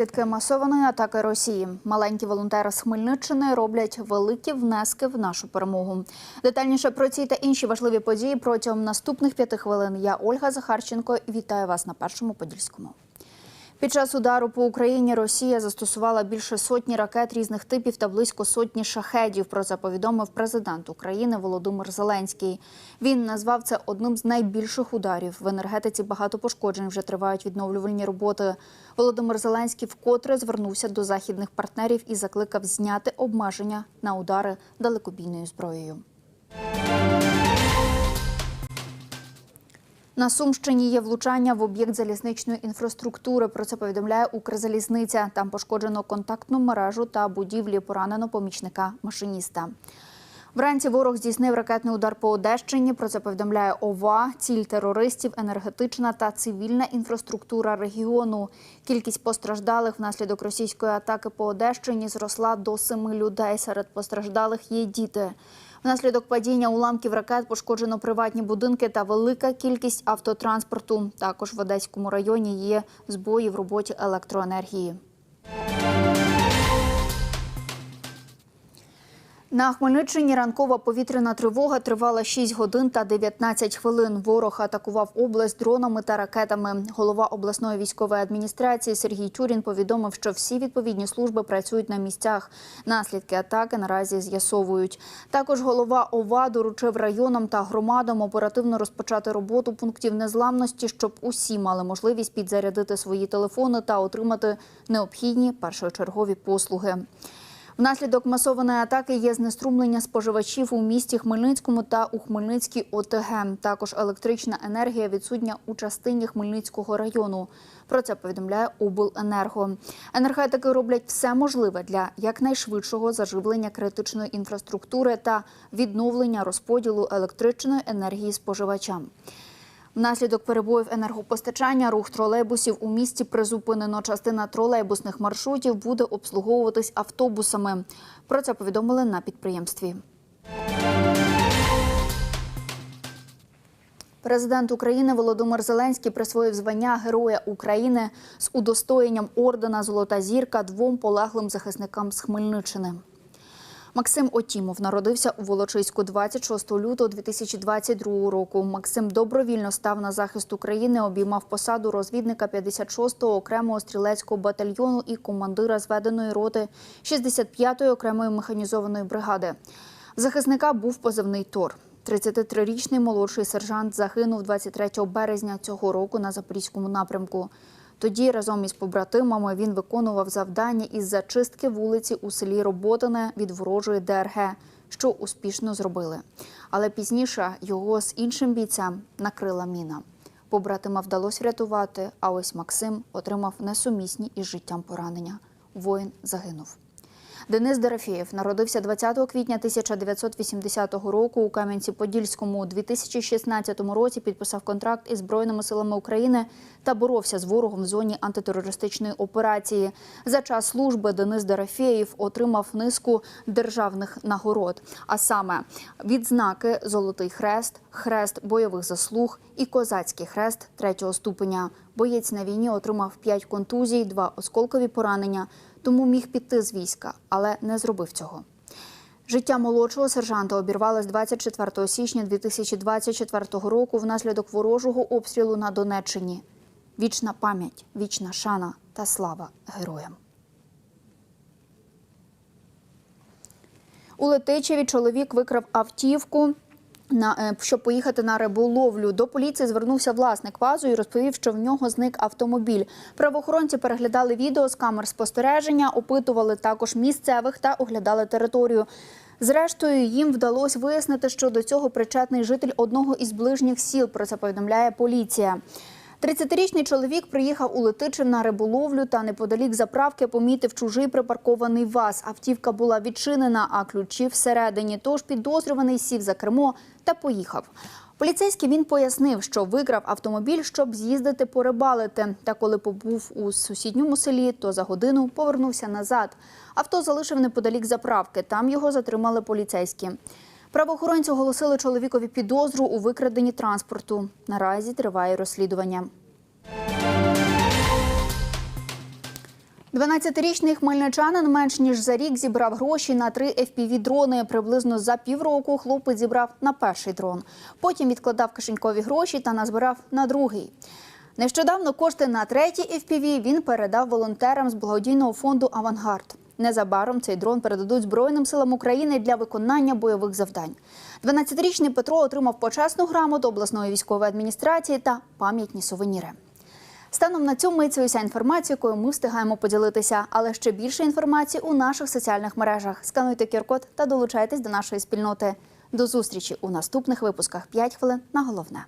Наслідки масованої атаки Росії маленькі волонтери з Хмельниччини роблять великі внески в нашу перемогу. Детальніше про ці та інші важливі події протягом наступних п'яти хвилин. Я Ольга Захарченко вітаю вас на першому подільському. Під час удару по Україні Росія застосувала більше сотні ракет різних типів та близько сотні шахедів. Про це повідомив президент України Володимир Зеленський. Він назвав це одним з найбільших ударів. В енергетиці багато пошкоджень вже тривають відновлювальні роботи. Володимир Зеленський вкотре звернувся до західних партнерів і закликав зняти обмеження на удари далекобійною зброєю. На Сумщині є влучання в об'єкт залізничної інфраструктури. Про це повідомляє Укрзалізниця. Там пошкоджено контактну мережу та будівлі. Поранено помічника машиніста. Вранці ворог здійснив ракетний удар по Одещині. Про це повідомляє ОВА. Ціль терористів, енергетична та цивільна інфраструктура регіону. Кількість постраждалих внаслідок російської атаки по Одещині зросла до семи людей. Серед постраждалих є діти. Внаслідок падіння уламків ракет пошкоджено приватні будинки та велика кількість автотранспорту. Також в Одеському районі є збої в роботі електроенергії. На Хмельниччині ранкова повітряна тривога тривала 6 годин та 19 хвилин. Ворог атакував область дронами та ракетами. Голова обласної військової адміністрації Сергій Тюрін повідомив, що всі відповідні служби працюють на місцях. Наслідки атаки наразі з'ясовують. Також голова ОВА доручив районам та громадам оперативно розпочати роботу пунктів незламності, щоб усі мали можливість підзарядити свої телефони та отримати необхідні першочергові послуги. Внаслідок масованої атаки є знеструмлення споживачів у місті Хмельницькому та у Хмельницькій ОТГ. Також електрична енергія відсутня у частині Хмельницького району. Про це повідомляє обленерго. Енергетики роблять все можливе для якнайшвидшого заживлення критичної інфраструктури та відновлення розподілу електричної енергії споживачам. Внаслідок перебоїв енергопостачання рух тролейбусів у місті призупинено. Частина тролейбусних маршрутів буде обслуговуватись автобусами. Про це повідомили на підприємстві. Президент України Володимир Зеленський присвоїв звання Героя України з удостоєнням ордена Золота зірка двом полеглим захисникам з Хмельниччини. Максим Отімов народився у Волочиську 26 лютого 2022 року. Максим добровільно став на захист України, обіймав посаду розвідника 56-го окремого стрілецького батальйону і командира зведеної роти 65-ї окремої механізованої бригади. Захисника був позивний Тор. 33-річний молодший сержант загинув 23 березня цього року на запорізькому напрямку. Тоді разом із побратимами він виконував завдання із зачистки вулиці у селі Роботине від ворожої ДРГ, що успішно зробили. Але пізніше його з іншим бійцем накрила міна. Побратима вдалося врятувати, а ось Максим отримав несумісні із життям поранення. Воїн загинув. Денис Дорофєєв народився 20 квітня 1980 року у Кам'янці-Подільському. У 2016 році підписав контракт із Збройними силами України та боровся з ворогом в зоні антитерористичної операції. За час служби Денис Дорофєєв отримав низку державних нагород, а саме відзнаки Золотий хрест, хрест бойових заслуг і козацький хрест третього ступеня. Боєць на війні отримав 5 контузій, 2 осколкові поранення тому міг піти з війська, але не зробив цього. Життя молодшого сержанта обірвалось 24 січня 2024 року внаслідок ворожого обстрілу на Донеччині. Вічна пам'ять, вічна шана та слава героям. У Летичеві чоловік викрав автівку. На е, щоб поїхати на риболовлю до поліції звернувся власник вазу і розповів, що в нього зник автомобіль. Правоохоронці переглядали відео з камер спостереження, опитували також місцевих та оглядали територію. Зрештою, їм вдалося вияснити, що до цього причетний житель одного із ближніх сіл. Про це повідомляє поліція. 30-річний чоловік приїхав у Летичин на риболовлю та неподалік заправки помітив чужий припаркований ВАЗ. Автівка була відчинена, а ключі всередині. Тож підозрюваний сів за кермо та поїхав. Поліцейський він пояснив, що викрав автомобіль, щоб з'їздити порибалити. Та коли побув у сусідньому селі, то за годину повернувся назад. Авто залишив неподалік заправки. Там його затримали поліцейські. Правоохоронці оголосили чоловікові підозру у викраденні транспорту. Наразі триває розслідування. 12-річний хмельничанин менш ніж за рік зібрав гроші на три FPV-дрони. Приблизно за півроку хлопець зібрав на перший дрон. Потім відкладав кишенькові гроші та назбирав на другий. Нещодавно кошти на третій FPV він передав волонтерам з благодійного фонду Авангард. Незабаром цей дрон передадуть Збройним силам України для виконання бойових завдань. 12-річний Петро отримав почесну грамоту обласної військової адміністрації та пам'ятні сувеніри. Станом на цю мить уся інформація, якою ми встигаємо поділитися. Але ще більше інформації у наших соціальних мережах. Скануйте QR-код та долучайтесь до нашої спільноти. До зустрічі у наступних випусках. 5 хвилин на головне.